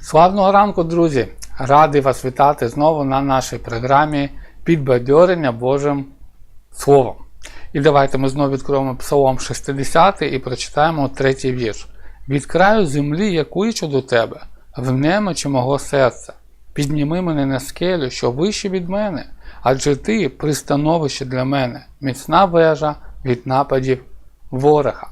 Славного ранку, друзі! Радий вас вітати знову на нашій програмі Підбадьорення Божим Словом. І давайте ми знову відкроємо Псалом 60 і прочитаємо третій вірш. Від краю землі я кличу до тебе, в немочі мого серця. Підніми мене на скелю, що вище від мене, адже ти пристановище для мене, міцна вежа від нападів ворога.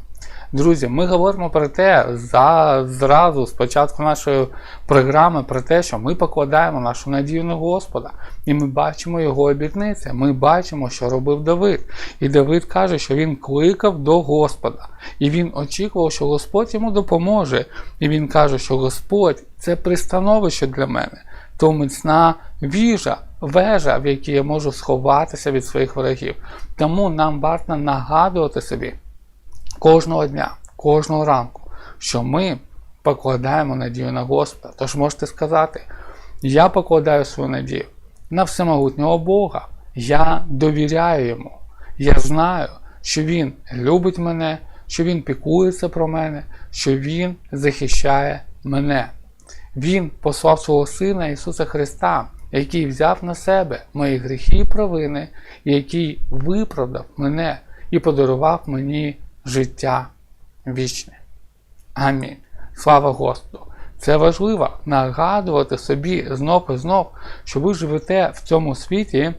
Друзі, ми говоримо про те за, зразу з початку нашої програми про те, що ми покладаємо нашу надію на Господа, і ми бачимо його обітниці. Ми бачимо, що робив Давид. І Давид каже, що він кликав до Господа, і він очікував, що Господь йому допоможе. І він каже, що Господь це пристановище для мене, то міцна віжа, вежа, в якій я можу сховатися від своїх ворогів. Тому нам варто нагадувати собі кожного дня, кожного ранку, що ми покладаємо надію на Господа. Тож можете сказати, я покладаю свою надію на всемогутнього Бога. Я довіряю йому. Я знаю, що Він любить мене, що Він піклується про мене, що Він захищає мене. Він послав свого Сина Ісуса Христа, який взяв на себе мої гріхи і провини, який виправдав мене і подарував мені життя вічне. Амінь. Слава Господу! Це важливо нагадувати собі знов і знов, що ви живете в цьому світі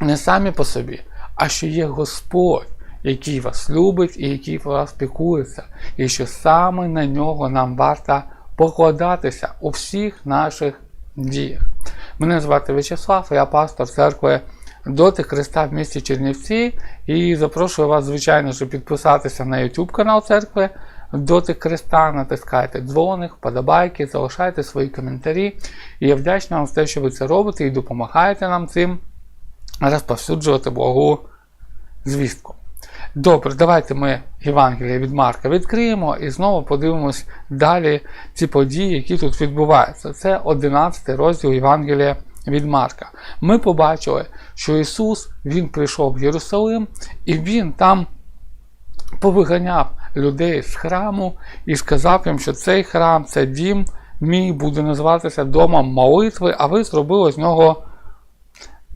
не самі по собі, а що є Господь, який вас любить і який вас пікується, і що саме на нього нам варто покладатися у всіх наших діях. Мене звати В'ячеслав, я пастор церкви Доти Христа в місті Чернівці. І запрошую вас, звичайно ж, підписатися на YouTube канал церкви Доти Христа, натискайте дзвоник, вподобайки, залишайте свої коментарі. І я вдячний вам за те, що ви це робите і допомагаєте нам цим розповсюджувати Богу звістку. Добре, давайте ми Євангелія від Марка відкриємо і знову подивимось далі ці події, які тут відбуваються. Це 11 розділ Євангелія від Марка. Ми побачили, що Ісус Він прийшов в Єрусалим і Він там повиганяв людей з храму і сказав їм, що цей храм, це дім мій буде називатися домом молитви, а ви зробили з нього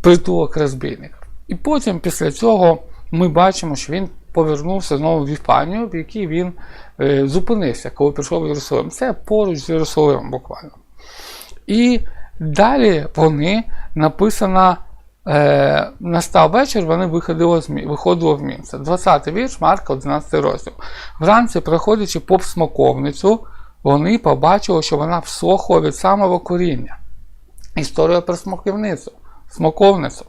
притулок розбійників. І потім, після цього, ми бачимо, що він повернувся знову в Іспанію, в якій він е, зупинився, коли прийшов в Єрусалим. Це поруч з Єрусалимом буквально. І далі вони написано. Е, настав вечір, вони виходили, виходили в місце. 20 вірш, Марка, 11 розділ. Вранці, проходячи повз смоковницю, вони побачили, що вона всохла від самого коріння. Історія про смоківницю, смоковницю,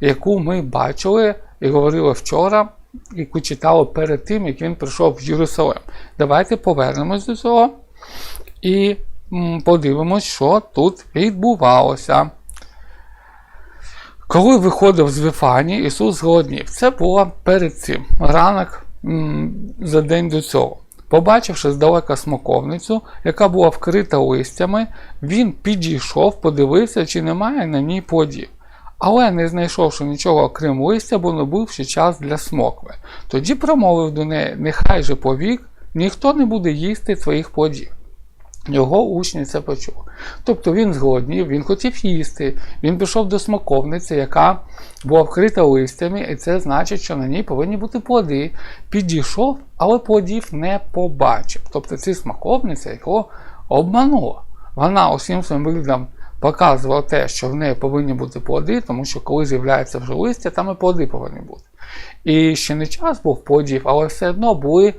яку ми бачили і говорили вчора, яку читали перед тим, як він прийшов в Єрусалим. Давайте повернемось до цього і подивимось, що тут відбувалося. Коли виходив з Вифані, Ісус зголоднів. Це було перед цим ранок за день до цього. Побачивши здалека смоковницю, яка була вкрита листями, він підійшов, подивився, чи немає на ній плодів. Але, не знайшовши нічого окрім листя, бо не був ще час для смокви. Тоді промовив до неї: Нехай же повік, ніхто не буде їсти своїх плодів. Його учні це почули. Тобто він зголоднів, він хотів їсти, він пішов до смоковниці, яка була вкрита листями, і це значить, що на ній повинні бути плоди. Підійшов, але плодів не побачив. Тобто ці смаковниця його обманула. Вона усім своїм виглядом показувала те, що в неї повинні бути плоди, тому що коли з'являється вже листя, там і плоди повинні бути. І ще не час був плодів, але все одно були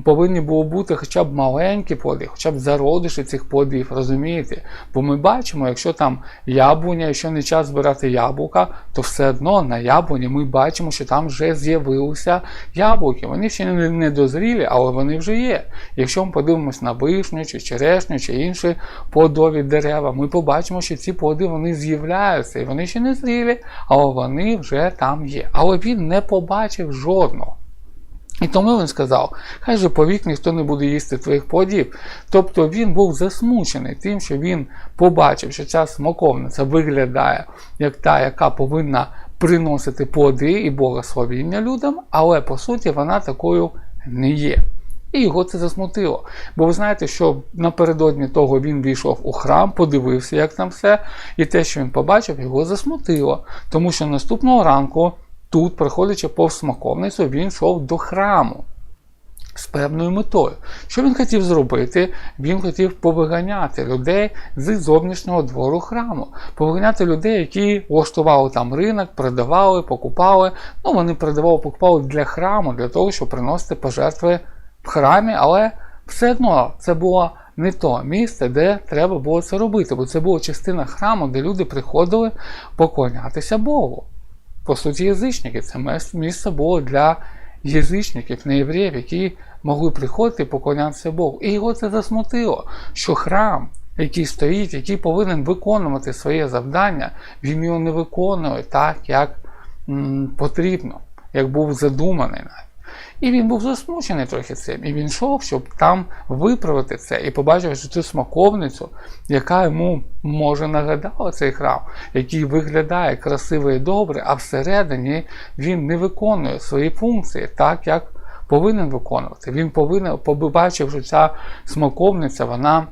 повинні було бути хоча б маленькі плоди, хоча б зародиші цих плодів, розумієте? Бо ми бачимо, якщо там яблуня, якщо не час збирати яблука, то все одно на яблуні ми бачимо, що там вже з'явилися яблуки. Вони ще не дозрілі, але вони вже є. Якщо ми подивимось на вишню, чи черешню, чи інші плодові дерева, ми побачимо, що ці плоди вони з'являються, і вони ще не зрілі, але вони вже там є. Але він не побачив жодного. І тому він сказав, хай же повік ніхто не буде їсти твоїх плодів. Тобто він був засмучений тим, що він побачив, що ця смоковниця виглядає як та, яка повинна приносити плоди і благословіння людям, але по суті вона такою не є. І його це засмутило. Бо ви знаєте, що напередодні того він війшов у храм, подивився, як там все, і те, що він побачив, його засмутило. Тому що наступного ранку, тут, проходячи повз смаковницю, він йшов до храму з певною метою. Що він хотів зробити? Він хотів повиганяти людей з зовнішнього двору храму, повиганяти людей, які влаштували там ринок, продавали, покупали. Ну, вони продавали, покупали для храму, для того, щоб приносити пожертви в храмі, але все одно це було не то місце, де треба було це робити, бо це була частина храму, де люди приходили поклонятися Богу. По суті, язичники, це місце було для язичників, не євреїв, які могли приходити і поклонятися Богу. І його це засмутило, що храм, який стоїть, який повинен виконувати своє завдання, він його не виконує так, як м, потрібно, як був задуманий. навіть. І він був засмучений трохи цим. І він йшов, щоб там виправити це, і побачив, цю смаковницю, яка йому може нагадала цей храм, який виглядає красиво і добре, а всередині він не виконує свої функції так, як повинен виконувати. Він повинен побачив, що ця смаковниця, вона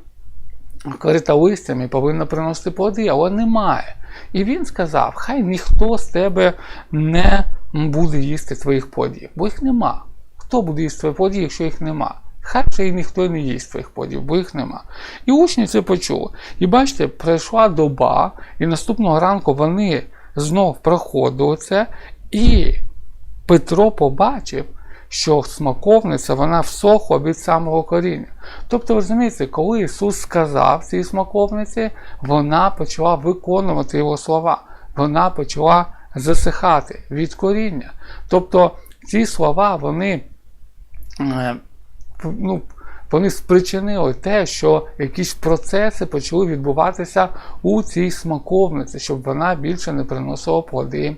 корита листями повинна приносити плоди, але немає. І він сказав: хай ніхто з тебе не буде їсти твоїх плодів, бо їх нема. Хто буде їсти твої плодів, якщо їх нема? Хай вже і ніхто не їсть твоїх плодів, бо їх нема. І учні це почули. І бачите, пройшла доба, і наступного ранку вони знов проходили це, і Петро побачив, що смаковниця вона всохла від самого коріння. Тобто, розумієте, коли Ісус сказав цій смаковниці, вона почала виконувати Його слова, вона почала засихати від коріння. Тобто ці слова, вони ну, вони спричинили те, що якісь процеси почали відбуватися у цій смаковниці, щоб вона більше не приносила плоди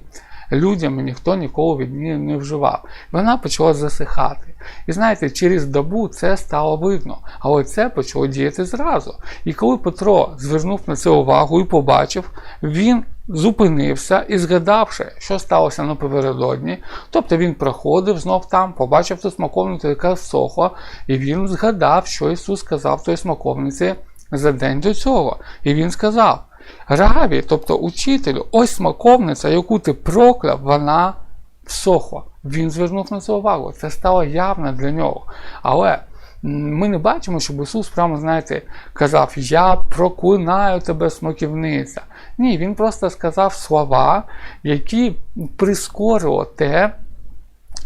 людям, і ніхто ніколи від неї не вживав. Вона почала засихати. І знаєте, через добу це стало видно, але це почало діяти зразу. І коли Петро звернув на це увагу і побачив, він зупинився і згадавши, що сталося напередодні, тобто він проходив знов там, побачив ту смаковницю, яка всохла, і він згадав, що Ісус сказав той смаковниці за день до цього. І він сказав: Раві, тобто учителю, ось смаковниця, яку ти прокляв, вона всохла. Він звернув на це увагу. Це стало явно для нього. Але ми не бачимо, щоб Ісус прямо, знаєте, казав: Я проклинаю тебе, смоківниця. Ні, Він просто сказав слова, які прискорило те,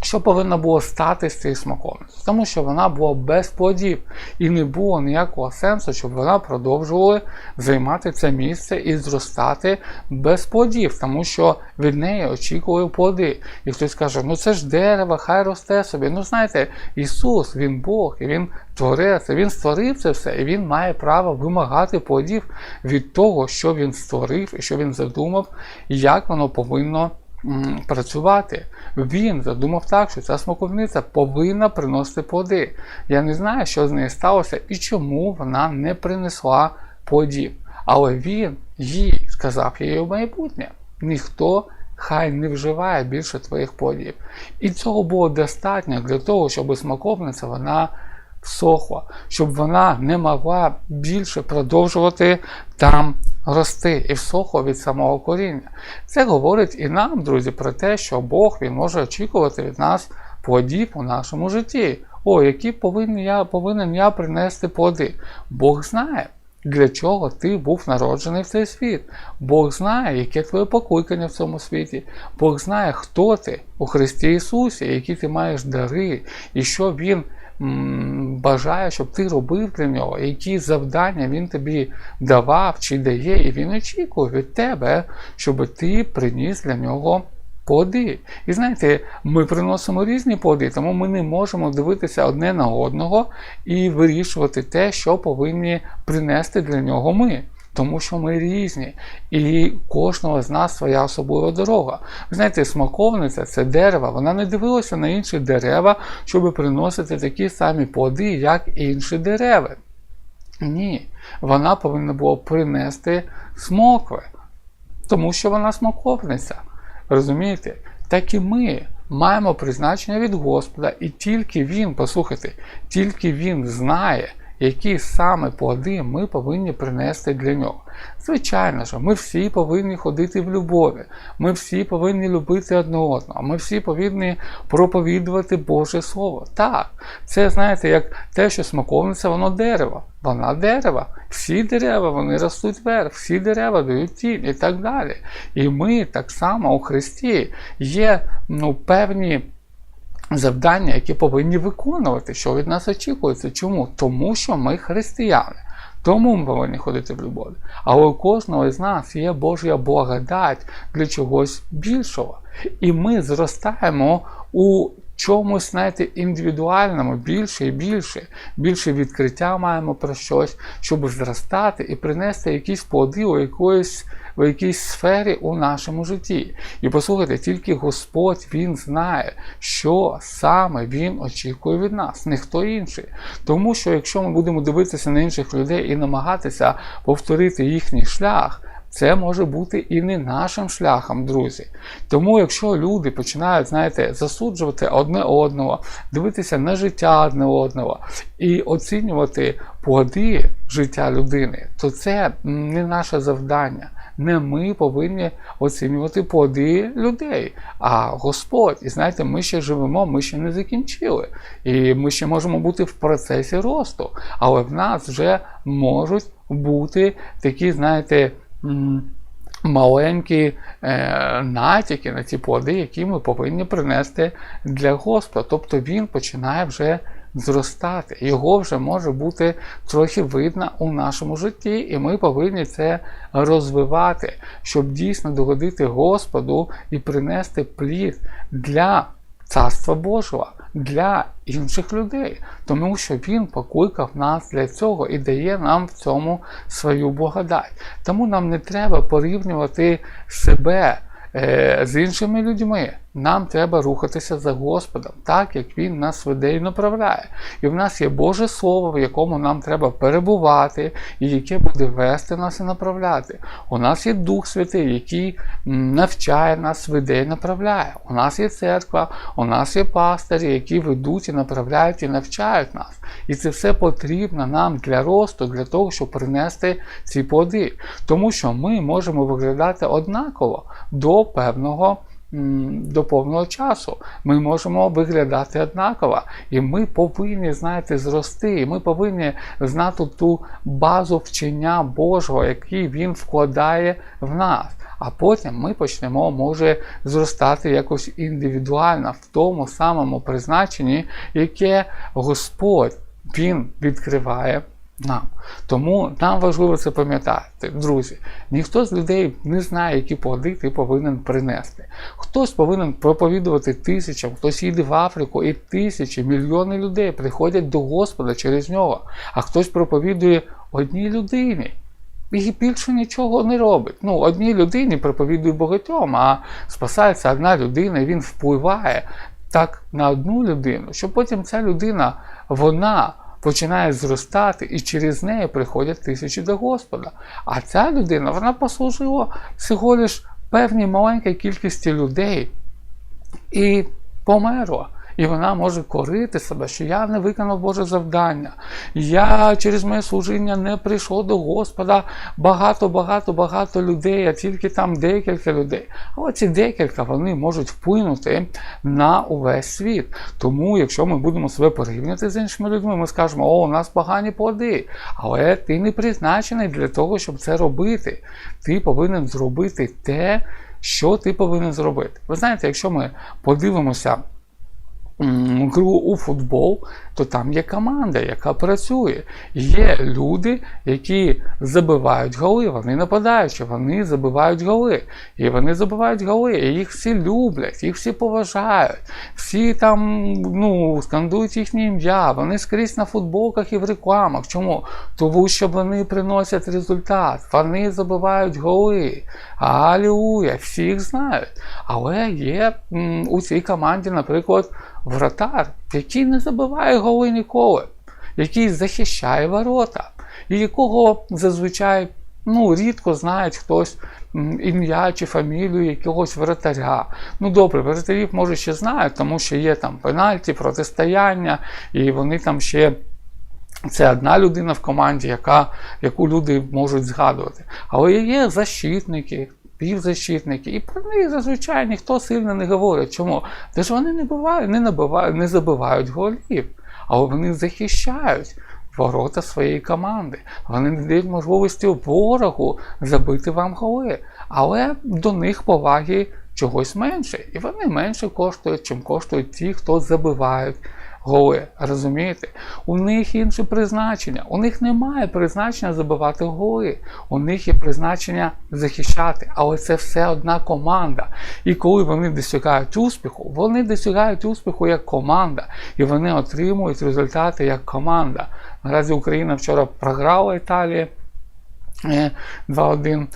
що повинно було стати з цією смаковницею? Тому що вона була без плодів і не було ніякого сенсу, щоб вона продовжувала займати це місце і зростати без плодів, тому що від неї очікували плоди. І хтось каже, ну це ж дерево, хай росте собі. Ну, знаєте, Ісус, Він Бог, і Він творець, Він створив це все, і Він має право вимагати плодів від того, що він створив і що він задумав, і як воно повинно працювати. Він задумав так, що ця смаковниця повинна приносити плоди. Я не знаю, що з нею сталося і чому вона не принесла плодів. Але він їй сказав їй у майбутнє. Ніхто хай не вживає більше твоїх плодів. І цього було достатньо для того, щоб смаковниця вона всохла, щоб вона не могла більше продовжувати там рости і всохла від самого коріння. Це говорить і нам, друзі, про те, що Бог він може очікувати від нас плодів у нашому житті. О, які повинен я, повинен я принести плоди. Бог знає. Для чого ти був народжений в цей світ? Бог знає, яке твоє покликання в цьому світі. Бог знає, хто ти у Христі Ісусі, які ти маєш дари, і що Він бажає, щоб ти робив для нього, які завдання він тобі давав чи дає, і він очікує від тебе, щоб ти приніс для нього плоди. І знаєте, ми приносимо різні плоди, тому ми не можемо дивитися одне на одного і вирішувати те, що повинні принести для нього ми тому що ми різні. І кожного з нас своя особлива дорога. Ви знаєте, смаковниця це дерево, вона не дивилася на інші дерева, щоб приносити такі самі плоди, як інші дерева. Ні, вона повинна була принести смокви, тому що вона смаковниця. Розумієте? Так і ми маємо призначення від Господа, і тільки Він, послухайте, тільки Він знає, які саме плоди ми повинні принести для нього. Звичайно ж, ми всі повинні ходити в любові, ми всі повинні любити одне одного, ми всі повинні проповідувати Боже Слово. Так, це знаєте, як те, що смаковниця, воно дерево. Вона дерева. Всі дерева вони ростуть вверх, всі дерева дають тінь і так далі. І ми так само у Христі є ну, певні завдання, які повинні виконувати, що від нас очікується. Чому? Тому що ми християни. Тому ми повинні ходити в любові. Але у кожного з нас є Божа благодать для чогось більшого. І ми зростаємо у чомусь, знаєте, індивідуальному більше і більше. Більше відкриття маємо про щось, щоб зростати і принести якісь плоди у якоїсь. В якійсь сфері у нашому житті. І послухайте, тільки Господь Він знає, що саме Він очікує від нас, ніхто інший. Тому що якщо ми будемо дивитися на інших людей і намагатися повторити їхній шлях, це може бути і не нашим шляхом, друзі. Тому, якщо люди починають, знаєте, засуджувати одне одного, дивитися на життя одне одного і оцінювати плоди життя людини, то це не наше завдання. Не ми повинні оцінювати плоди людей, а Господь. І знаєте, ми ще живемо, ми ще не закінчили. І ми ще можемо бути в процесі росту. Але в нас вже можуть бути такі, знаєте, маленькі е, натяки на ті плоди, які ми повинні принести для Господа. Тобто він починає вже зростати. Його вже може бути трохи видно у нашому житті, і ми повинні це розвивати, щоб дійсно догодити Господу і принести плід для Царства Божого. Для інших людей, тому що Він покликав нас для цього і дає нам в цьому свою благодать. Тому нам не треба порівнювати себе е, з іншими людьми. Нам треба рухатися за Господом, так як Він нас веде і направляє. І в нас є Боже Слово, в якому нам треба перебувати, і яке буде вести нас і направляти. У нас є Дух Святий, який навчає нас, веде і направляє. У нас є церква, у нас є пастирі, які ведуть і направляють і навчають нас. І це все потрібно нам для росту, для того, щоб принести ці плоди. Тому що ми можемо виглядати однаково до певного до повного часу. Ми можемо виглядати однаково. І ми повинні, знаєте, зрости. І ми повинні знати ту базу вчення Божого, який Він вкладає в нас. А потім ми почнемо, може, зростати якось індивідуально в тому самому призначенні, яке Господь Він відкриває нам. Тому нам важливо це пам'ятати, друзі. Ніхто з людей не знає, які плоди ти повинен принести. Хтось повинен проповідувати тисячам, хтось їде в Африку, і тисячі, мільйони людей приходять до Господа через нього, а хтось проповідує одній людині. І більше нічого не робить. Ну, одній людині проповідує багатьом, а спасається одна людина, і він впливає так на одну людину, що потім ця людина, вона починає зростати, і через неї приходять тисячі до Господа. А ця людина вона послужила всього лиш певній маленькій кількості людей і померла. І вона може корити себе, що я не виконав Боже завдання. Я через моє служіння не прийшов до Господа багато-багато багато людей, а тільки там декілька людей. А оці декілька вони можуть вплинути на увесь світ. Тому, якщо ми будемо себе порівняти з іншими людьми, ми скажемо, о, у нас погані плоди. Але ти не призначений для того, щоб це робити. Ти повинен зробити те, що ти повинен зробити. Ви знаєте, якщо ми подивимося гру у футбол, то там є команда, яка працює. Є люди, які забивають голи, вони нападаючі, вони забивають голи. І вони забивають голи, і їх всі люблять, їх всі поважають, всі там ну, скандують їхнє ім'я, вони скрізь на футболках і в рекламах. Чому? Тому що вони приносять результат, вони забивають голи. Алілуя, всі їх знають. Але є м, у цій команді, наприклад, вратар, який не забиває голи ніколи, який захищає ворота, і якого зазвичай ну, рідко знають хтось ім'я чи фамілію якогось вратаря. Ну добре, вратарів може ще знають, тому що є там пенальті, протистояння, і вони там ще. Це одна людина в команді, яка, яку люди можуть згадувати. Але є защитники, півзащитники, і про них зазвичай ніхто сильно не говорить. Чому? Те ж вони не бувають, не набивають, не забивають голів, але вони захищають ворота своєї команди. Вони не дають можливості ворогу забити вам голи. Але до них поваги чогось менше. І вони менше коштують, чим коштують ті, хто забивають голи. Розумієте? У них інше призначення. У них немає призначення забивати голи. У них є призначення захищати. Але це все одна команда. І коли вони досягають успіху, вони досягають успіху як команда. І вони отримують результати як команда. Наразі Україна вчора програла Італії е, 2-1.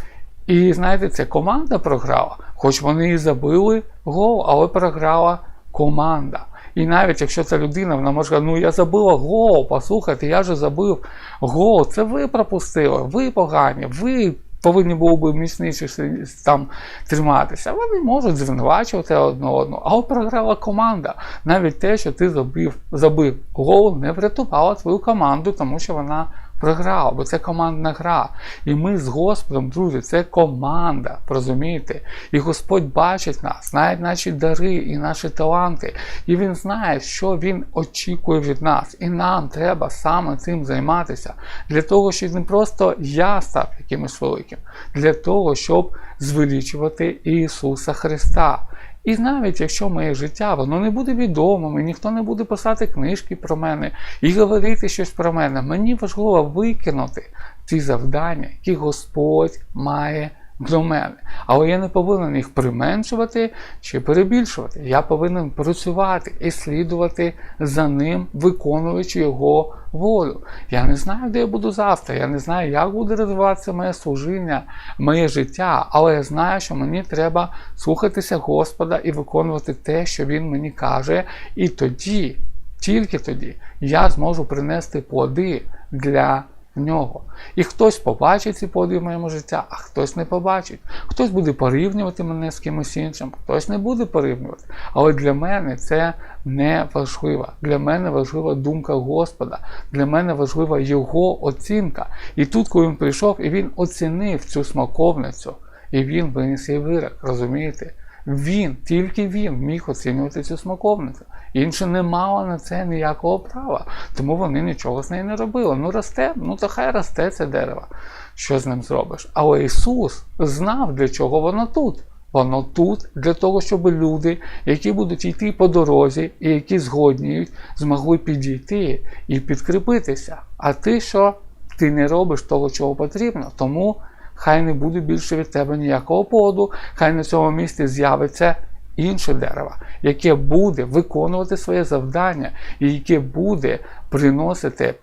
І знаєте, ця команда програла, хоч вони і забили гол, але програла команда. І навіть якщо ця людина, вона може сказати, ну я забила гол, послухайте, я вже забив гол, це ви пропустили, ви погані, ви повинні були б міцніше там триматися. Вони можуть звинувачувати одне одного, але програла команда. Навіть те, що ти забив, забив гол, не врятувала твою команду, тому що вона програла, бо це командна гра. І ми з Господом, друзі, це команда, розумієте? І Господь бачить нас, знає наші дари і наші таланти. І Він знає, що Він очікує від нас. І нам треба саме цим займатися. Для того, щоб не просто я став якимось великим, для того, щоб звеличувати Ісуса Христа. І навіть якщо моє життя воно не буде відомим, і ніхто не буде писати книжки про мене і говорити щось про мене, мені важливо викинути ті завдання, які Господь має для мене. Але я не повинен їх применшувати чи перебільшувати. Я повинен працювати і слідувати за ним, виконуючи його волю. Я не знаю, де я буду завтра, я не знаю, як буде розвиватися моє служіння, моє життя, але я знаю, що мені треба слухатися Господа і виконувати те, що Він мені каже, і тоді, тільки тоді, я зможу принести плоди для нього. І хтось побачить ці плоди в моєму житті, а хтось не побачить. Хтось буде порівнювати мене з кимось іншим, хтось не буде порівнювати. Але для мене це не важливо. Для мене важлива думка Господа, для мене важлива його оцінка. І тут, коли він прийшов, і він оцінив цю смаковницю, і він виніс їй вирок, розумієте? Він, тільки він міг оцінювати цю смаковницю. Інше не мало на це ніякого права. Тому вони нічого з нею не робили. Ну росте, ну то хай росте це дерево. Що з ним зробиш? Але Ісус знав, для чого воно тут. Воно тут для того, щоб люди, які будуть йти по дорозі і які згодніють, змогли підійти і підкріпитися. А ти що? Ти не робиш того, чого потрібно. Тому хай не буде більше від тебе ніякого плоду, хай на цьому місці з'явиться інше дерево, яке буде виконувати своє завдання і яке буде приносити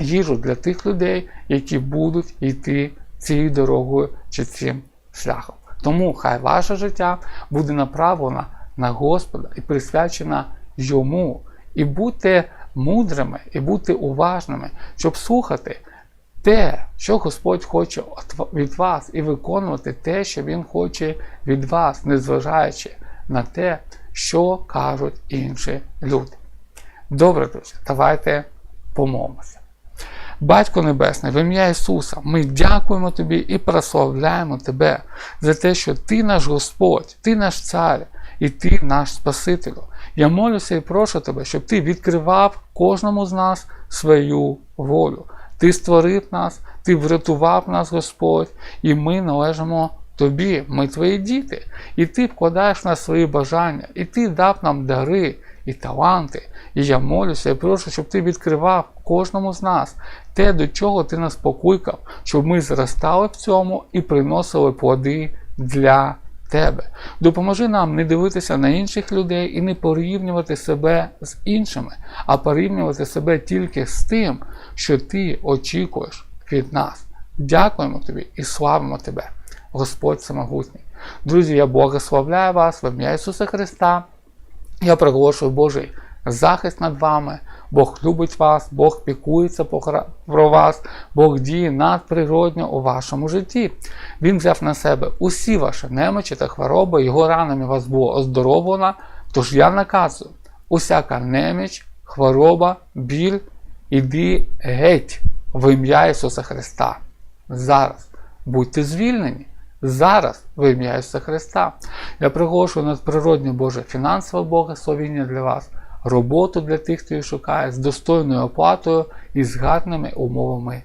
їжу для тих людей, які будуть йти цією дорогою чи цим шляхом. Тому хай ваше життя буде направлено на Господа і присвячена йому. І будьте мудрими, і будьте уважними, щоб слухати те, що Господь хоче від вас, і виконувати те, що Він хоче від вас, незважаючи на те, що кажуть інші люди. Добре, друзі, давайте помолимося. Батько Небесний, в ім'я Ісуса, ми дякуємо Тобі і прославляємо Тебе за те, що Ти наш Господь, Ти наш Цар і Ти наш Спаситель. Я молюся і прошу Тебе, щоб Ти відкривав кожному з нас свою волю. Ти створив нас, Ти врятував нас, Господь, і ми належимо Тобі, ми Твої діти. І Ти вкладаєш в нас свої бажання, і Ти дав нам дари і таланти. І я молюся і прошу, щоб ти відкривав кожному з нас те, до чого ти нас покликав, щоб ми зростали в цьому і приносили плоди для тебе. Допоможи нам не дивитися на інших людей і не порівнювати себе з іншими, а порівнювати себе тільки з тим, що ти очікуєш від нас. Дякуємо тобі і славимо тебе, Господь Самогутній. Друзі, я благословляю вас в ім'я Ісуса Христа. Я проголошую Божий захист над вами, Бог любить вас, Бог пікується про вас, Бог діє надприродньо у вашому житті. Він взяв на себе усі ваші немочі та хвороби, його ранами вас було оздоровлено. Тож я наказую, усяка неміч, хвороба, біль, іди геть в ім'я Ісуса Христа. Зараз будьте звільнені. Зараз в ім'я Ісуса Христа. Я приголошую надприродне Боже фінансове благословіння для вас, роботу для тих, хто її шукає, з достойною оплатою і з гарними умовами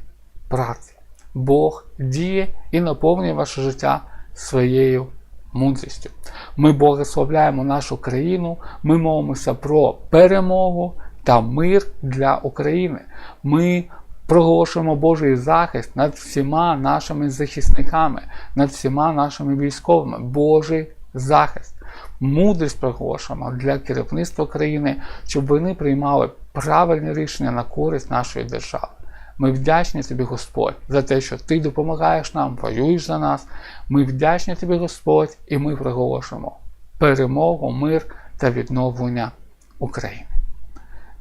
праці. Бог діє і наповнює ваше життя своєю мудрістю. Ми благословляємо нашу країну, ми молимося про перемогу та мир для України. Ми проголошуємо Божий захист над всіма нашими захисниками, над всіма нашими військовими. Божий захист. Мудрість проголошуємо для керівництва країни, щоб вони приймали правильні рішення на користь нашої держави. Ми вдячні тобі, Господь, за те, що ти допомагаєш нам, воюєш за нас. Ми вдячні тобі, Господь, і ми проголошуємо перемогу, мир та відновлення України.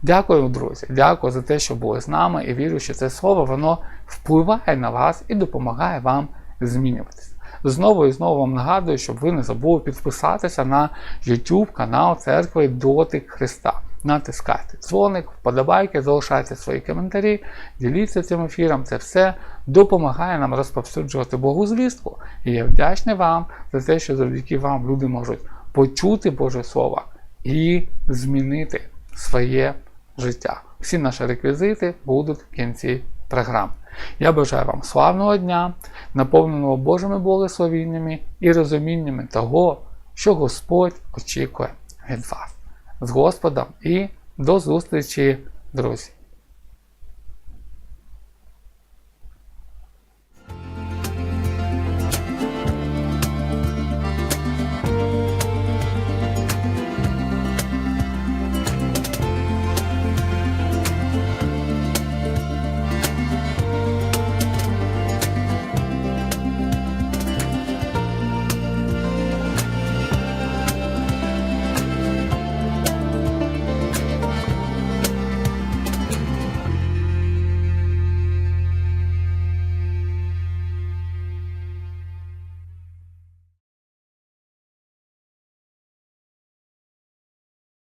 Дякую, друзі. Дякую за те, що були з нами, і вірю, що це слово воно впливає на вас і допомагає вам змінюватися. Знову і знову вам нагадую, щоб ви не забули підписатися на YouTube канал Церкви Дотик Христа. Натискайте дзвоник, вподобайки, залишайте свої коментарі, діліться цим ефіром. Це все допомагає нам розповсюджувати Богу звістку. І я вдячний вам за те, що завдяки вам люди можуть почути Боже Слово і змінити своє життя. Всі наші реквізити будуть в кінці програми. Я бажаю вам славного дня, наповненого Божими благословіннями і розуміннями того, що Господь очікує від вас. З Господом і до зустрічі, друзі!